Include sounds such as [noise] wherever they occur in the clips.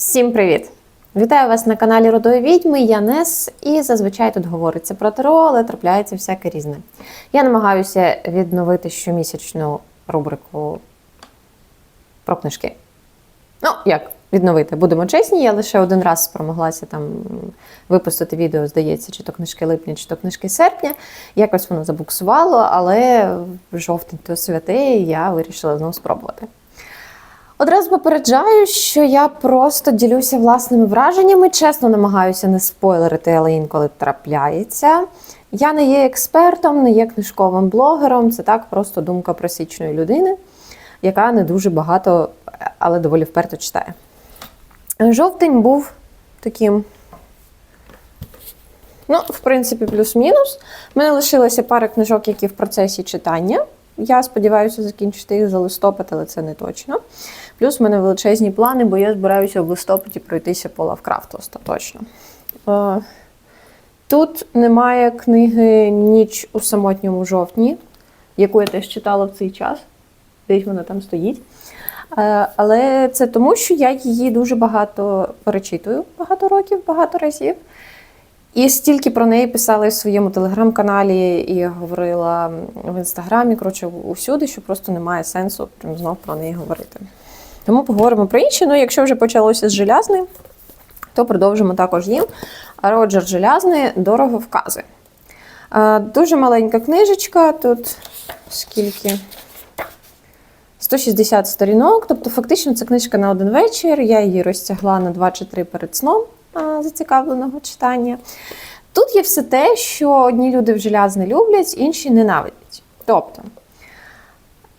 Всім привіт! Вітаю вас на каналі Родої Відьми, я Нес, і зазвичай тут говориться про таро, але трапляється всяке різне. Я намагаюся відновити щомісячну рубрику про книжки. Ну, як відновити? Будемо чесні, я лише один раз спромоглася там випустити відео, здається, чи то книжки липня, чи то книжки серпня. Якось воно забуксувало, але в жовтень то святе, я вирішила знову спробувати. Одразу попереджаю, що я просто ділюся власними враженнями, чесно намагаюся не спойлерити, але інколи трапляється. Я не є експертом, не є книжковим блогером. Це так просто думка просічної людини, яка не дуже багато, але доволі вперто читає. Жовтень був таким. Ну, в принципі, плюс-мінус. У мене лишилося пара книжок, які в процесі читання. Я сподіваюся закінчити їх за листопад, але це не точно. Плюс в мене величезні плани, бо я збираюся в листопаді пройтися по Лавкрафту остаточно. Е, Тут немає книги Ніч у самотньому жовтні, яку я теж читала в цей час. Десь вона там стоїть. Е, Але це тому, що я її дуже багато перечитую, багато років, багато разів. І стільки про неї писала в своєму телеграм-каналі, і говорила в інстаграмі, коротше, усюди, що просто немає сенсу прям знов про неї говорити. Тому поговоримо про інші. Ну, якщо вже почалося з желязни, то продовжимо також їм. Роджер Желязний дорого вкази. Е, Дуже маленька книжечка, тут скільки? 160 сторінок, тобто фактично це книжка на один вечір. Я її розтягла на 2 чи 3 перед сном зацікавленого читання. Тут є все те, що одні люди в желязне люблять, інші ненавидять. Тобто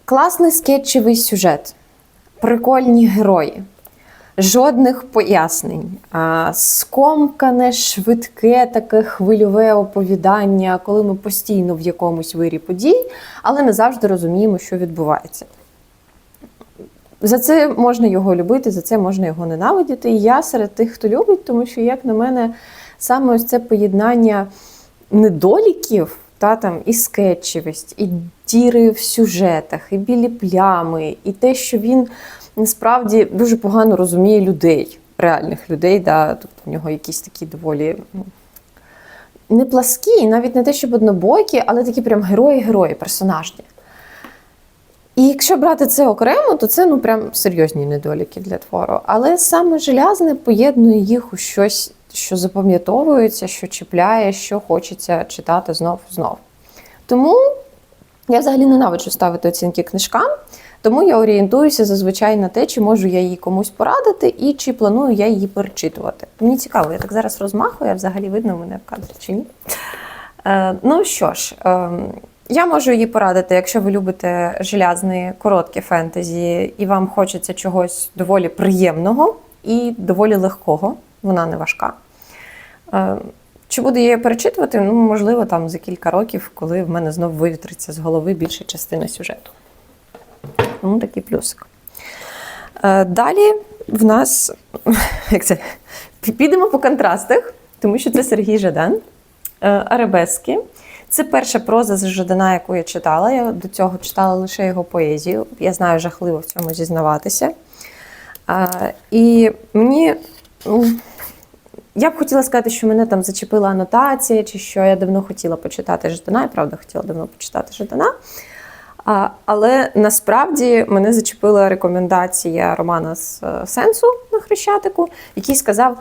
класний скетчевий сюжет, прикольні герої, жодних пояснень, скомкане, швидке, таке хвильове оповідання, коли ми постійно в якомусь вирі подій, але не завжди розуміємо, що відбувається. За це можна його любити, за це можна його ненавидіти. І я серед тих, хто любить, тому що, як на мене, саме ось це поєднання недоліків, та там і скетчевість, і діри в сюжетах, і білі плями, і те, що він насправді дуже погано розуміє людей, реальних людей. Да? Тобто в нього якісь такі доволі. ну, Не пласкі, навіть не те, щоб однобокі, але такі прям герої-герої, персонажні. І якщо брати це окремо, то це ну прям серйозні недоліки для твору. Але саме желязне поєднує їх у щось, що запам'ятовується, що чіпляє, що хочеться читати знов знов. Тому я взагалі ненавиджу ставити оцінки книжкам, тому я орієнтуюся зазвичай на те, чи можу я її комусь порадити, і чи планую я її перечитувати. Мені цікаво, я так зараз розмахую, а взагалі видно мене в кадрі чи ні. Е, ну що ж. Е, я можу її порадити, якщо ви любите желязне коротке фентезі, і вам хочеться чогось доволі приємного і доволі легкого. Вона не важка. Е, Чи буду я її перечитувати? Ну, можливо, там за кілька років, коли в мене знов вивітриться з голови більша частина сюжету. Тому такий плюсик. Е, Далі в нас [laughs] як це? підемо по контрастах, тому що це Сергій Жадан, Е, Арабески. Це перша проза з Жадана, яку я читала. Я до цього читала лише його поезію. Я знаю, жахливо в цьому зізнаватися. І мені. Я б хотіла сказати, що мене там зачепила анотація, чи що я давно хотіла почитати Жадана. Я правда хотіла давно почитати Жадана. А, але насправді мене зачепила рекомендація Романа з е, сенсу на Хрещатику, який сказав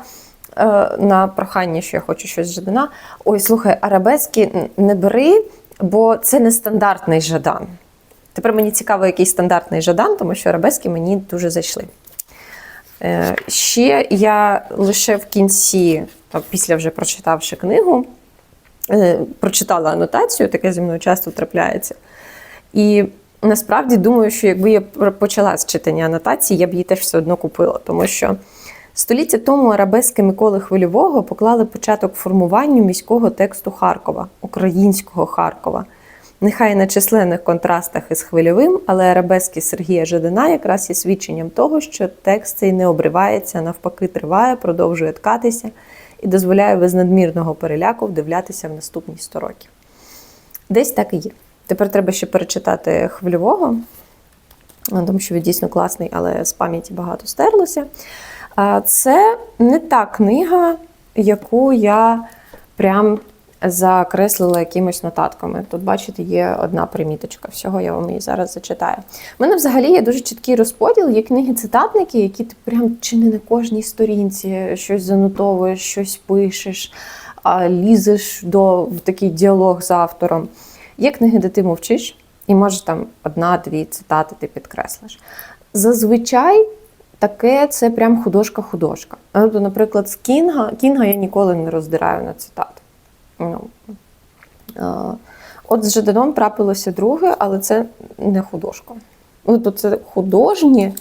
е, на прохання, що я хочу щось з Жадана. Ой, слухай, арабески не бери, бо це не стандартний Жадан. Тепер мені цікаво, який стандартний Жадан, тому що арабески мені дуже зайшли. Е, Ще я лише в кінці, після вже прочитавши книгу, е, прочитала анотацію, таке зі мною часто трапляється. І насправді думаю, що якби я почала з читання анотації, я б її теж все одно купила, тому що століття тому арабески Миколи Хвильового поклали початок формуванню міського тексту Харкова, українського Харкова. Нехай на численних контрастах із хвильовим, але арабески Сергія Жадана якраз є свідченням того, що текст цей не обривається, навпаки, триває, продовжує ткатися і дозволяє без надмірного переляку вдивлятися в наступні 100 років. Десь так і є. Тепер треба ще перечитати хвильового, тому що він дійсно класний, але з пам'яті багато стерлося. Це не та книга, яку я прям закреслила якимись нотатками. Тут, бачите, є одна приміточка. Всього я вам її зараз зачитаю. У мене взагалі є дуже чіткий розподіл. Є книги-цитатники, які ти прям чи не на кожній сторінці щось занотовуєш, щось пишеш, лізеш до в такий діалог з автором. Є книги, де ти мовчиш, і може там одна-дві цитати ти підкреслиш. Зазвичай таке це прям художка-художка. Тобто, наприклад, з Кінга, Кінга я ніколи не роздираю на цитати. Ну, е, От з Жаданом трапилося друге, але це не художка. Тобто це художнє,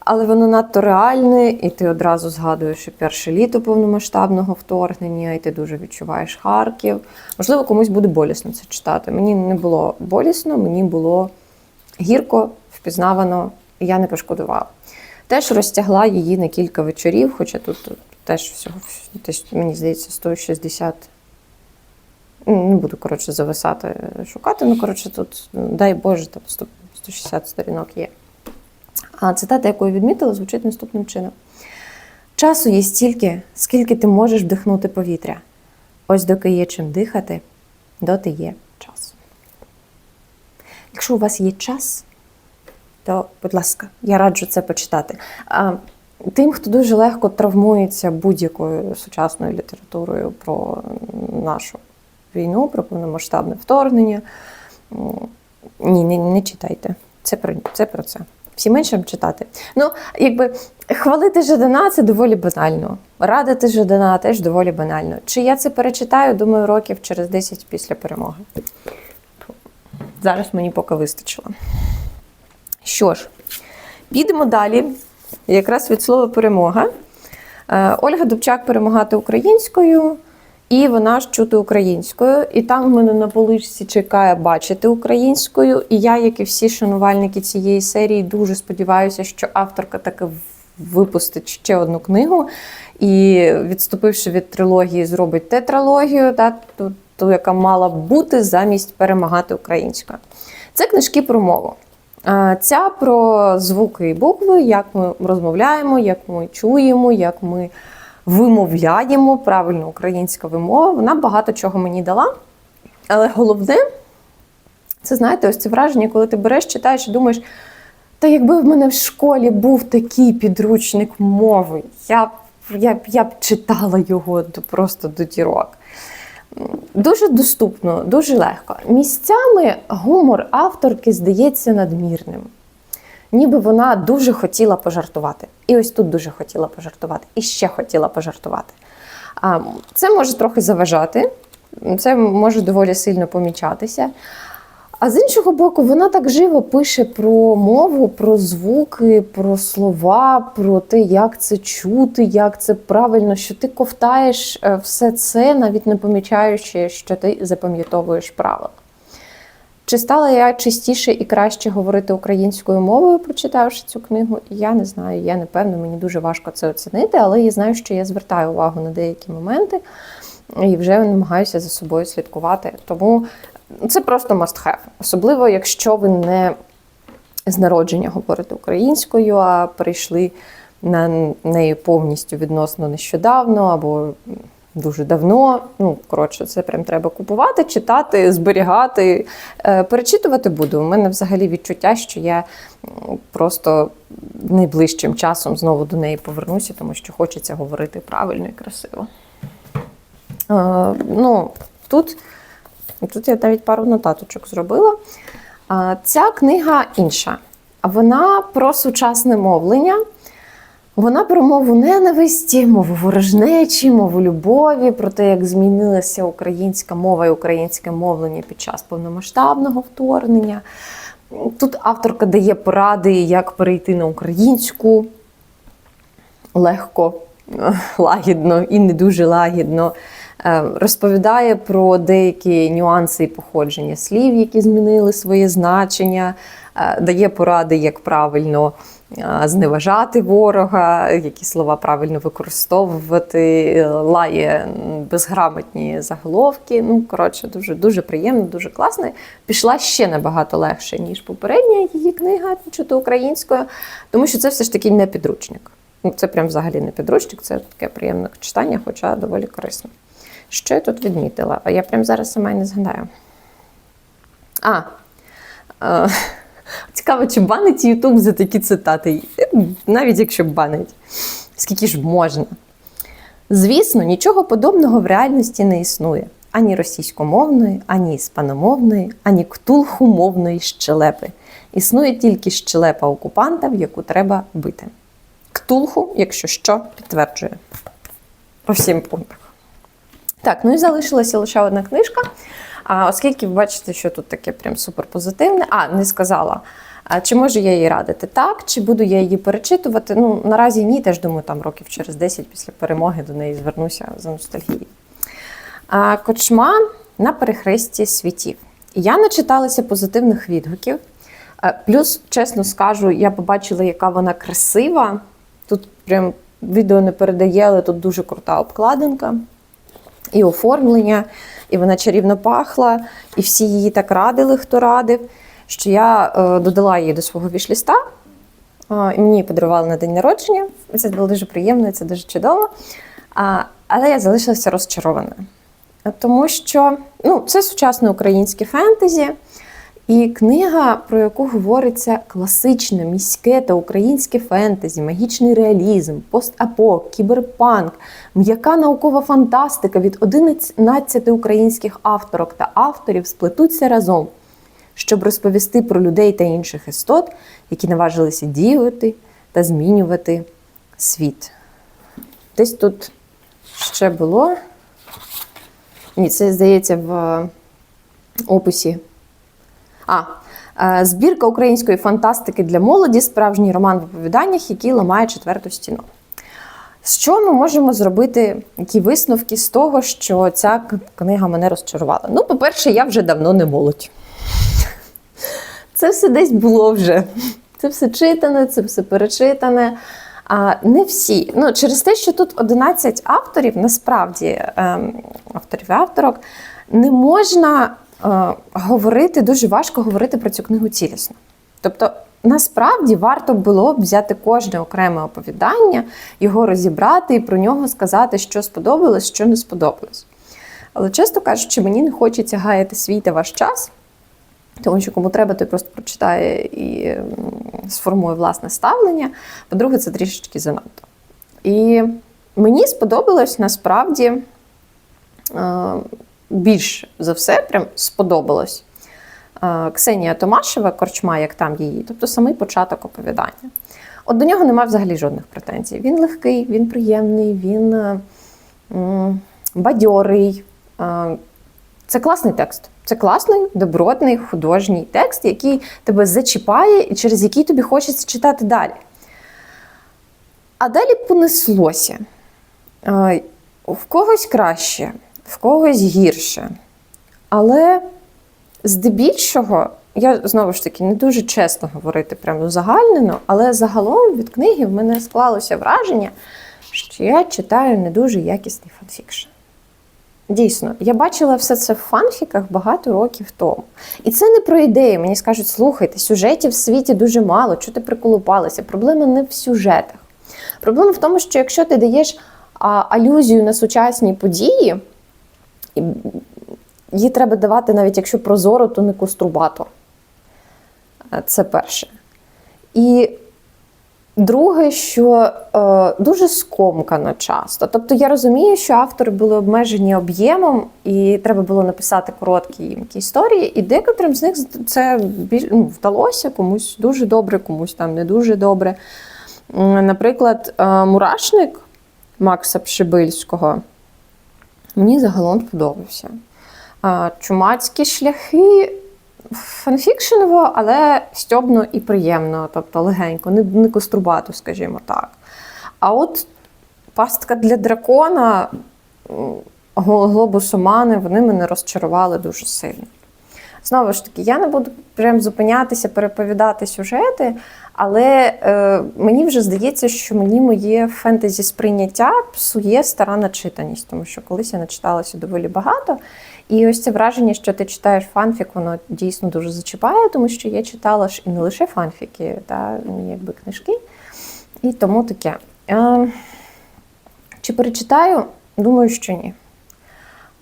але воно надто реальне, і ти одразу згадуєш і перше літо повномасштабного вторгнення, і ти дуже відчуваєш Харків. Можливо, комусь буде болісно це читати. Мені не було болісно, мені було гірко, впізнавано, і я не пошкодувала. Теж розтягла її на кілька вечорів, хоча тут теж всього, теж, мені здається, 160. Ну, Не буду, коротше, зависати, шукати. Ну, коротше, тут, дай Боже, там 160 сторінок є. А цитата, яку я відмітила, звучить наступним чином: часу є стільки, скільки ти можеш вдихнути повітря. Ось доки є чим дихати, доти є час. Якщо у вас є час, то, будь ласка, я раджу це почитати. А, Тим, хто дуже легко травмується будь-якою сучасною літературою про нашу війну, про повномасштабне вторгнення. Ні, не, не читайте. Це про це про це. Всім іншим читати. Ну, якби хвалити Жадана це доволі банально. Радити Жадана теж доволі банально. Чи я це перечитаю, думаю, років через 10 після перемоги. Зараз мені поки вистачило. Що ж, підемо далі. Якраз від слова перемога. Е, Ольга Дубчак перемагати українською, і вона ж чути українською. І там в мене на поличці чекає бачити українською. І я, як і всі шанувальники цієї серії, дуже сподіваюся, що авторка таки випустить ще одну книгу. І, відступивши від трилогії, зробить тетралогію, та, ту, ту, яка мала бути замість перемагати українською. Це книжки про мову. Ця про звуки і букви, як ми розмовляємо, як ми чуємо, як ми вимовляємо правильно українська вимова. Вона багато чого мені дала. Але головне, це знаєте, ось це враження, коли ти береш, читаєш і думаєш, та якби в мене в школі був такий підручник мови, я б я б, я б читала його просто до дірок. Дуже доступно, дуже легко. Місцями гумор авторки здається надмірним. Ніби вона дуже хотіла пожартувати. І ось тут дуже хотіла пожартувати, і ще хотіла пожартувати. Це може трохи заважати, це може доволі сильно помічатися. А з іншого боку, вона так живо пише про мову, про звуки, про слова, про те, як це чути, як це правильно, що ти ковтаєш е, все це, навіть не помічаючи, що ти запам'ятовуєш правила. Чи стала я частіше і краще говорити українською мовою, прочитавши цю книгу? Я не знаю, я не певна, мені дуже важко це оцінити, але я знаю, що я звертаю увагу на деякі моменти і вже намагаюся за собою слідкувати. Тому це просто must have. Особливо, якщо ви не з народження говорите українською, а прийшли на неї повністю відносно нещодавно або дуже давно. Ну, коротше, це прям треба купувати, читати, зберігати. Е, перечитувати буду. У мене взагалі відчуття, що я просто найближчим часом знову до неї повернуся, тому що хочеться говорити правильно і красиво. Е, ну, Тут тут я навіть пару нотаточок зробила. Ця книга інша. Вона про сучасне мовлення. Вона про мову ненависті, мову ворожнечі, мову любові, про те, як змінилася українська мова і українське мовлення під час повномасштабного вторгнення. Тут авторка дає поради, як перейти на українську легко, [laughs] лагідно і не дуже лагідно. Е, розповідає про деякі нюанси і походження слів, які змінили своє значення, е, дає поради, як правильно зневажати ворога, які слова правильно використовувати, лає безграмотні заголовки. Ну, коротше, дуже дуже приємно, дуже класно. Пішла ще набагато легше, ніж попередня її книга, чути українською, тому що це все ж таки не підручник. Ну, Це прям взагалі не підручник, це таке приємне читання, хоча доволі корисно. Що я тут відмітила? Я прям зараз сама не згадаю. А, е, цікаво, чи банить Ютуб за такі цитати, навіть якщо банить. Скільки ж можна? Звісно, нічого подобного в реальності не існує. Ані російськомовної, ані іспаномовної, ані ктулхумовної щелепи. Існує тільки щелепа окупанта, в яку треба бити. Ктулху, якщо що, підтверджує. По всім пунктах. Так, ну і залишилася лише одна книжка. А, оскільки ви бачите, що тут таке прям суперпозитивне. А, не сказала. А, чи можу я її радити так, чи буду я її перечитувати? Ну, наразі ні, теж думаю, там років через 10 після перемоги до неї звернуся за ностальгією. Кочма на перехресті світів. Я начиталася позитивних відгуків. Плюс, чесно скажу, я побачила, яка вона красива. Тут прям відео не передає, але тут дуже крута обкладинка і оформлення, і вона чарівно пахла, і всі її так радили, хто радив, що я е, додала її до свого вішліста. І мені подарували на день народження. Це було дуже приємно, і це дуже чудово. А, але я залишилася розчарована. Тому що ну, це сучасне українське фентезі. І книга, про яку говориться класичне, міське та українське фентезі, магічний реалізм, постапок, кіберпанк, м'яка наукова фантастика від 11 українських авторок та авторів сплетуться разом, щоб розповісти про людей та інших істот, які наважилися діяти та змінювати світ. Десь тут ще було. Ні, це здається в описі. А, е, збірка української фантастики для молоді, справжній роман в оповіданнях, який ламає четверту стіну. Що ми можемо зробити, які висновки з того, що ця книга мене розчарувала? Ну, по-перше, я вже давно не молодь. Це все десь було вже. Це все читане, це все перечитане. А не всі. Ну, Через те, що тут 11 авторів, насправді, ем, авторів і авторок, не можна говорити, дуже важко говорити про цю книгу цілісно. Тобто, насправді варто було б взяти кожне окреме оповідання, його розібрати і про нього сказати, що сподобалось, що не сподобалось. Але, чесно кажучи, мені не хочеться гаяти свій та ваш час. Тому що кому треба, той просто прочитає і сформує власне ставлення. По-друге, це трішечки занадто. І мені сподобалось насправді е, більш за все, прям сподобалось Ксенія Томашева, корчма, як там її, тобто самий початок оповідання. От до нього немає взагалі жодних претензій. Він легкий, він приємний, він е, бадьорий. Це класний текст. Це класний, добротний, художній текст, який тебе зачіпає і через який тобі хочеться читати далі. А далі понеслося. В когось краще, в когось гірше. Але здебільшого, я знову ж таки не дуже чесно говорити прямо загальнено, але загалом від книги в мене склалося враження, що я читаю не дуже якісний фанфікшн. Дійсно, я бачила все це в фанфіках багато років тому. І це не про ідеї. Мені скажуть, слухайте, сюжетів в світі дуже мало, чого ти приколупалася. Проблема не в сюжетах. Проблема в тому, що якщо ти даєш а, алюзію на сучасні події, її треба давати, навіть якщо прозоро, то не кострубато. Це перше. І Друге, що е, дуже скомкано часто. Тобто я розумію, що автори були обмежені об'ємом, і треба було написати короткі їмкі історії, і декотрим з них це ну, вдалося комусь дуже добре, комусь там не дуже добре. Наприклад, е, мурашник Макса Пшибильського мені загалом сподобався. Е, чумацькі шляхи фанфікшеново, але стьобно і приємно, тобто легенько, не, не кострубато, скажімо так. А от пастка для дракона, глобусомани, вони мене розчарували дуже сильно. Знову ж таки, я не буду прям зупинятися, переповідати сюжети, але е, мені вже здається, що мені моє фентезі сприйняття псує стара начитаність, тому що колись я начиталася доволі багато. І ось це враження, що ти читаєш фанфік, воно дійсно дуже зачіпає, тому що я читала ж і не лише фанфіки, та якби книжки. І тому таке. Е, Чи перечитаю? Думаю, що ні.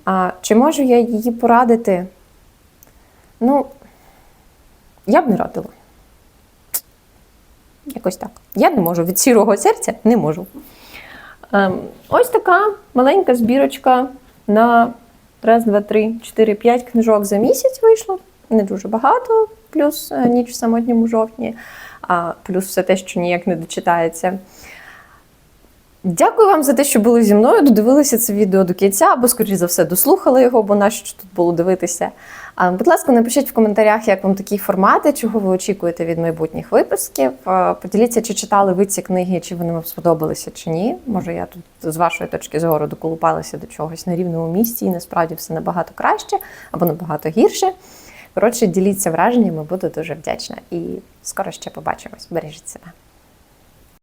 А чи можу я її порадити? Ну, я б не радила. Якось так. Я не можу від сірого серця не можу. Ем, ось така маленька збірочка на раз, два, три, чотири, п'ять книжок за місяць вийшло. Не дуже багато, плюс е, ніч в самотньому жовтні, а плюс все те, що ніяк не дочитається. Дякую вам за те, що були зі мною, додивилися це відео до кінця, або, скоріш за все, дослухали його, бо нащо тут було дивитися. А, Будь ласка, напишіть в коментарях, як вам такі формати, чого ви очікуєте від майбутніх випусків. Поділіться, чи читали ви ці книги, чи вони вам сподобалися, чи ні. Може, я тут з вашої точки зору доколупалася до чогось на рівному місці, і насправді все набагато краще або набагато гірше. Коротше, діліться враженнями, буду дуже вдячна. І скоро ще побачимось. Бережіть себе.